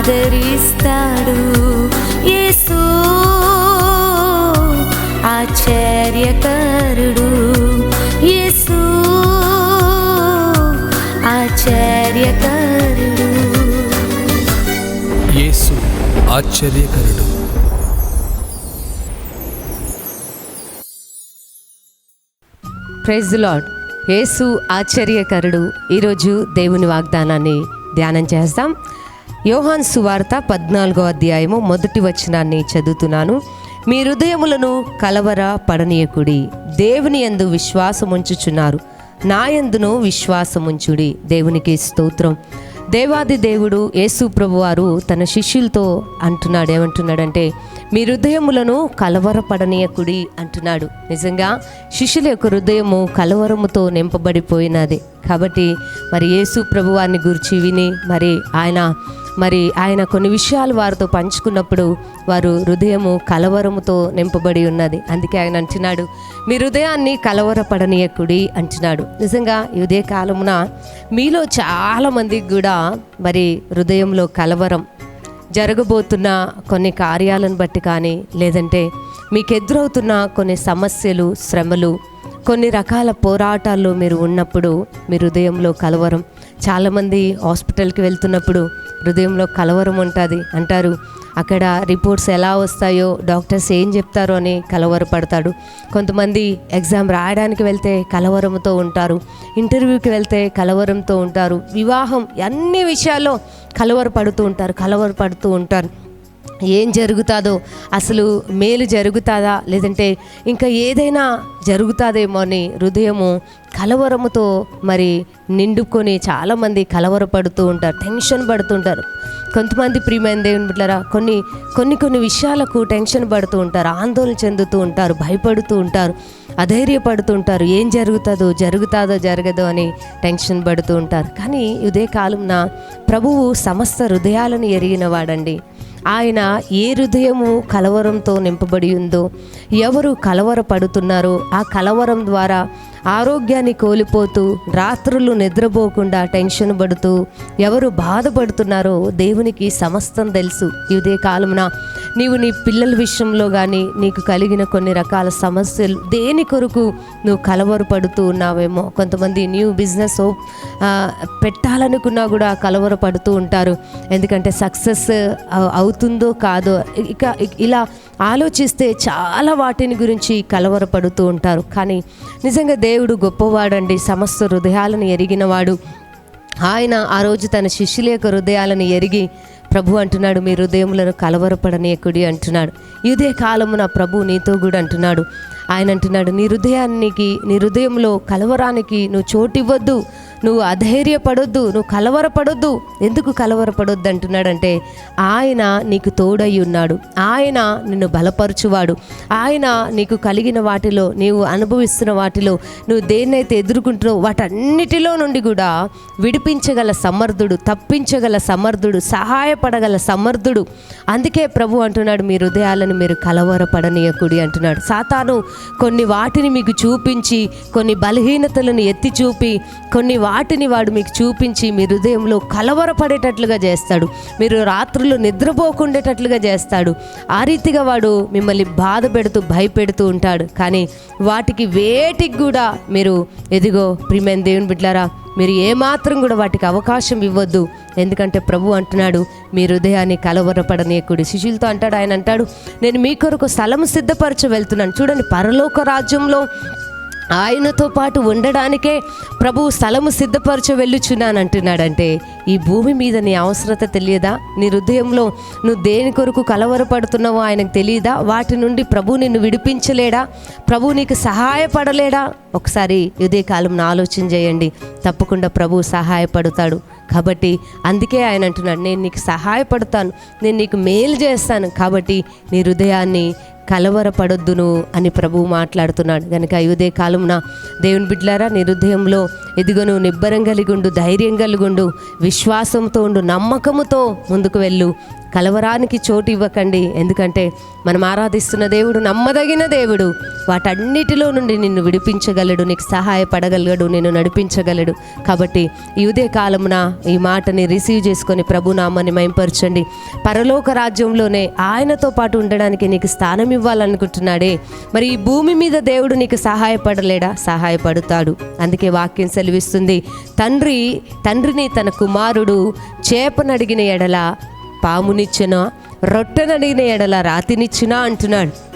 ఆదరిస్తాడు యేసు. ఆశ్చర్యకరుడు యేసు. ఆశ్చర్యకరుడు. యేసు ఆశ్చర్యకరుడు. ప్రైజ్ లాడ్ యేసు ఆశ్చర్యకరుడు. ఈరోజు దేవుని వాగ్దానాన్ని ధ్యానం చేస్తాం. యోహాన్ సువార్త పద్నాలుగో అధ్యాయము మొదటి వచనాన్ని చదువుతున్నాను. మీ హృదయములను కలవర పడనీయకుడి దేవుని యందు విశ్వాసముంచుచున్నారు. నా యందును విశ్వాసముంచుడి. దేవునికి స్తోత్రం. దేవాది దేవుడు యేసు ప్రభువారు తన శిష్యులతో అంటున్నాడు. ఏమంటున్నాడంటే మీ హృదయములను కలవరపడనీయకుడి అంటున్నాడు. నిజంగా శిష్యుల యొక్క హృదయము కలవరముతో నింపబడిపోయినది. కాబట్టి మరి యేసు ప్రభువారిని గురించి విని మరి ఆయన మరి ఆయన కొన్ని విషయాలు వారితో పంచుకున్నప్పుడు వారు హృదయము కలవరముతో నింపబడి ఉన్నది. అందుకే ఆయన అంటున్నాడు మీ హృదయాన్ని కలవరపడనీయకుడి అంటున్నాడు. నిజంగా ఇదే కాలమున మీలో చాలామందికి కూడా మరి హృదయంలో కలవరం జరగబోతున్న కొన్ని కార్యాలను బట్టి కానీ లేదంటే మీకు ఎదురవుతున్న కొన్ని సమస్యలు శ్రమలు కొన్ని రకాల పోరాటాల్లో మీరు ఉన్నప్పుడు మీ హృదయంలో కలవరం. చాలామంది హాస్పిటల్కి వెళ్తున్నప్పుడు హృదయంలో కలవరం ఉంటుంది. అంటారు అక్కడ రిపోర్ట్స్ ఎలా వస్తాయో డాక్టర్స్ ఏం చెప్తారో అని కలవరపడతాడు. కొంతమంది ఎగ్జామ్ రాయడానికి వెళ్తే కలవరంతో ఉంటారు. ఇంటర్వ్యూకి వెళ్తే కలవరంతో ఉంటారు. వివాహం అన్ని విషయాల్లో కలవరపడుతూ ఉంటారు కలవరపడుతూ ఉంటారు. ఏం జరుగుతుందో అసలు మేలు జరుగుతుందా లేదంటే ఇంకా ఏదైనా జరుగుతుందేమో అని హృదయము కలవరముతో మరి నిండుకొని చాలామంది కలవరపడుతూ ఉంటారు టెన్షన్ పడుతుంటారు. కొంతమంది ప్రియమైన దేవుని బిడ్డలారా కొన్ని కొన్ని కొన్ని విషయాలకు టెన్షన్ పడుతూ ఉంటారు ఆందోళన చెందుతూ ఉంటారు భయపడుతూ ఉంటారు అధైర్యపడుతూ ఉంటారు ఏం జరుగుతుందో జరుగుతుందో జరగదో అని టెన్షన్ పడుతూ ఉంటారు. కానీ ఇదే కాలంన ప్రభువు సమస్త హృదయాలను ఎరిగిన వాడండి. ఆయన ఏ హృదయము కలవరంతో నింపబడి ఉందో ఎవరు కలవరపడుతున్నారో ఆ కలవరం ద్వారా ఆరోగ్యాన్ని కోల్పోతూ రాత్రులు నిద్రపోకుండా టెన్షన్ పడుతూ ఎవరు బాధపడుతున్నారో దేవునికి సమస్తం తెలుసు. ఇదే కాలమున నీవు నీ పిల్లల విషయంలో కానీ నీకు కలిగిన కొన్ని రకాల సమస్యలు దేని కొరకు నువ్వు కలవరపడుతూ ఉన్నావేమో? కొంతమంది న్యూ బిజినెస్ పెట్టాలనుకున్నా కూడా కలవరపడుతూ ఉంటారు. ఎందుకంటే సక్సెస్ అవుతుందో కాదో ఇక ఇలా ఆలోచిస్తే చాలా వాటిని గురించి కలవరపడుతూ ఉంటారు. కానీ నిజంగా దేవుడు గొప్పవాడండి. సమస్త హృదయాలను ఎరిగినవాడు ఆయన ఆ రోజు తన శిష్యుల యొక్క హృదయాలను ఎరిగి ప్రభు అంటున్నాడు మీ హృదయములను కలవరపడనీయకుడి అంటున్నాడు. ఇదే కాలమున ప్రభు నీతో కూడా అంటున్నాడు. ఆయన అంటున్నాడు నీ హృదయానికి నీ హృదయంలో కలవరానికి నువ్వు చోటివ్వద్దు. నువ్వు అధైర్యపడొద్దు నువ్వు కలవరపడొద్దు. ఎందుకు కలవరపడొద్దు అంటున్నాడంటే ఆయన నీకు తోడై ఉన్నాడు. ఆయన నిన్ను బలపరచువాడు. ఆయన నీకు కలిగిన వాటిలో నీవు అనుభవిస్తున్న వాటిలో నువ్వు దేన్నైతే ఎదుర్కొంటున్నావు వాటన్నిటిలో నుండి కూడా విడిపించగల సమర్థుడు తప్పించగల సమర్థుడు సహాయపడగల సమర్థుడు. అందుకే ప్రభు అంటున్నాడు మీ హృదయాలను మీరు కలవరపడనీయకుడి అంటున్నాడు. సాతాను కొన్ని వాటిని మీకు చూపించి కొన్ని బలహీనతలను ఎత్తి చూపి కొన్ని వాటిని వాడు మీకు చూపించి మీ హృదయంలో కలవరపడేటట్లుగా చేస్తాడు. మీరు రాత్రులు నిద్రపోకుండేటట్లుగా చేస్తాడు. ఆ రీతిగా వాడు మిమ్మల్ని బాధ పెడుతూ భయపెడుతూ ఉంటాడు. కానీ వాటికి వేటికి కూడా మీరు ఎదిగో ప్రిమెన్ దేవుని బిడ్లారా మీరు ఏమాత్రం కూడా వాటికి అవకాశం ఇవ్వద్దు. ఎందుకంటే ప్రభు అంటున్నాడు మీ హృదయాన్ని కలవరపడనీయకుడు శిష్యులతో అంటాడు ఆయన అంటాడు నేను మీ కొరకు స్థలం సిద్ధపరచ వెళ్తున్నాను. చూడండి పరలోక రాజ్యంలో ఆయనతో పాటు ఉండడానికే ప్రభు స్థలము సిద్ధపరచ వెళ్ళుచున్నాను అంటున్నాడంటే ఈ భూమి మీద నీ అవసరత తెలియదా? నీ హృదయంలో నువ్వు దేని కొరకు కలవరపడుతున్నావో ఆయనకు తెలియదా? వాటి నుండి ప్రభు నిన్ను విడిపించలేడా? ప్రభు నీకు సహాయపడలేడా? ఒకసారి ఇదే కాలం ఆలోచన చేయండి. తప్పకుండా ప్రభు సహాయపడతాడు. కాబట్టి అందుకే ఆయన అంటున్నాడు నేను నీకు సహాయపడతాను. నేను నీకు మేలు చేస్తాను. కాబట్టి నీ హృదయాన్ని కలవరపడొద్దును అని ప్రభువు మాట్లాడుతున్నాడు. కనుక అయోదే కాలమున దేవుని బిడ్లారా నిరుదయంలో ఎదుగును నిబ్బరం కలిగుండు ధైర్యం కలిగుండు విశ్వాసంతో ఉండు నమ్మకముతో ముందుకు వెళ్ళు. కలవరానికి చోటు ఇవ్వకండి. ఎందుకంటే మనం ఆరాధిస్తున్న దేవుడు నమ్మదగిన దేవుడు. వాటన్నిటిలో నుండి నిన్ను విడిపించగలడు నీకు సహాయపడగలడు నిన్ను నడిపించగలడు. కాబట్టి ఈ ఉదయ కాలమున ఈ మాటని రిసీవ్ చేసుకొని ప్రభునామాన్ని మైంపరచండి పరలోక రాజ్యంలోనే ఆయనతో పాటు ఉండడానికి నీకు స్థానం ఇవ్వాలనుకుంటున్నాడే. మరి ఈ భూమి మీద దేవుడు నీకు సహాయపడలేడా? సహాయపడతాడు. అందుకే వాక్యం సెలవిస్తుంది. తండ్రి తండ్రిని తన కుమారుడు చేపనడిగిన ఎడల పామునిచ్చిన? రొట్టెనడిగిన ఎడల రాతినిచ్చినా అంటున్నాడు.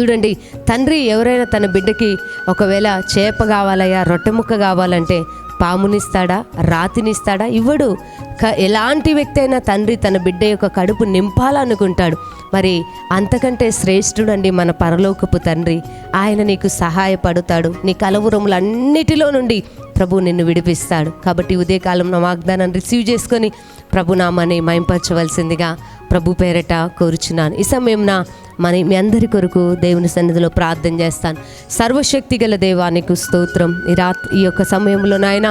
చూడండి తండ్రి ఎవరైనా తన బిడ్డకి ఒకవేళ చేప కావాలయ్యా రొట్టె ముక్క కావాలంటే పామునిస్తాడా రాతినిస్తాడా? ఇవ్వడు. క ఎలాంటి వ్యక్తి అయినా తండ్రి తన బిడ్డ యొక్క కడుపు నింపాలనుకుంటాడు. మరి అంతకంటే శ్రేష్ఠుడండి మన పరలోకపు తండ్రి. ఆయన నీకు సహాయపడతాడు. నీ కలవురములన్నిటిలో నుండి ప్రభు నిన్ను విడిపిస్తాడు. కాబట్టి ఉదయకాలంలో వాగ్దానాన్ని రిసీవ్ చేసుకొని ప్రభునామాన్ని మైంపరచవలసిందిగా ప్రభు పేరట కోరుచున్నాను. ఈ సమయంన మన మీ అందరి కొరకు దేవుని సన్నిధిలో ప్రార్థన చేస్తాను. సర్వశక్తి గల దేవానికి స్తోత్రం. ఈ రాత్రి ఈ యొక్క సమయంలో నాయన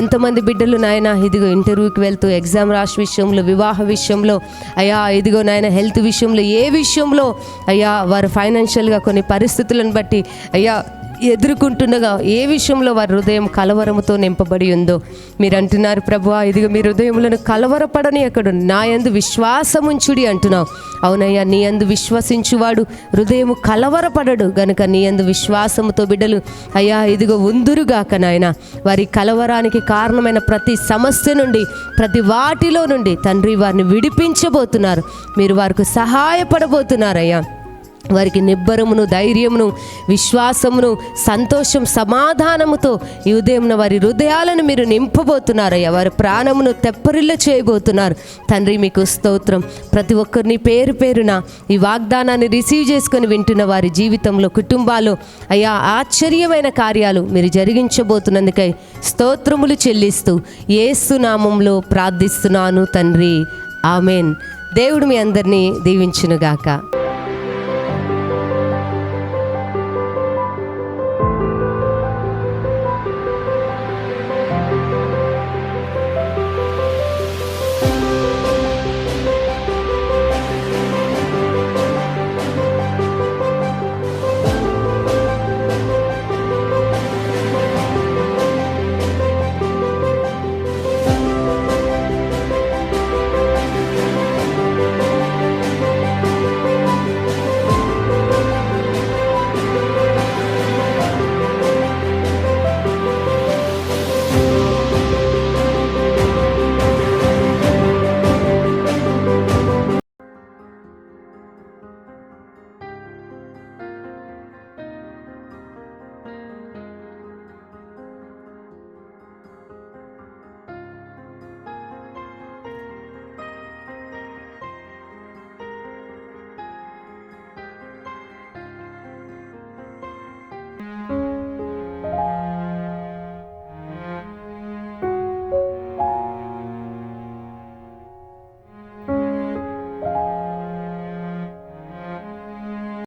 ఎంతమంది బిడ్డలు నాయన ఇదిగో ఇంటర్వ్యూకి వెళ్తూ ఎగ్జామ్ రాసి విషయంలో వివాహ విషయంలో అయ్యా ఇదిగో నాయన హెల్త్ విషయంలో ఏ విషయంలో అయ్యా వారు ఫైనాన్షియల్గా కొన్ని పరిస్థితులను బట్టి అయ్యా ఎదుర్కొంటుండగా ఏ విషయంలో వారి హృదయం కలవరముతో నింపబడి ఉందో? మీరు అంటున్నారు ప్రభువా ఇదిగో మీ హృదయములను కలవరపడని అక్కడ నా యందు విశ్వాసముంచుడి అంటున్నావు. అవునయ్యా నీ యందు విశ్వసించువాడు హృదయము కలవరపడడు గనుక నీ అందు విశ్వాసముతో బిడ్డలు. అయ్యా ఇదిగో ఉందురుగాక నాయన. వారి కలవరానికి కారణమైన ప్రతి సమస్య నుండి ప్రతి వాటిలో నుండి తండ్రి వారిని విడిపించబోతున్నారు. మీరు వారికి సహాయపడబోతున్నారయ్యా. వారికి నిబ్బరమును ధైర్యమును విశ్వాసమును సంతోషం సమాధానముతో ఈ ఉదయం వారి హృదయాలను మీరు నింపబోతున్నారయ్యా. వారి ప్రాణమును తెప్పరిల్ల చేయబోతున్నారు. తండ్రి మీకు స్తోత్రం. ప్రతి ఒక్కరిని పేరు పేరున ఈ వాగ్దానాన్ని రిసీవ్ చేసుకొని వింటున్న వారి జీవితంలో కుటుంబాలు అయ్యా ఆశ్చర్యమైన కార్యాలు మీరు జరిగించబోతున్నందుకై స్తోత్రములు చెల్లిస్తూ ఏసునామంలో ప్రార్థిస్తున్నాను తండ్రి. ఆమెన్. దేవుడు మీ అందరినీ దీవించునుగాక.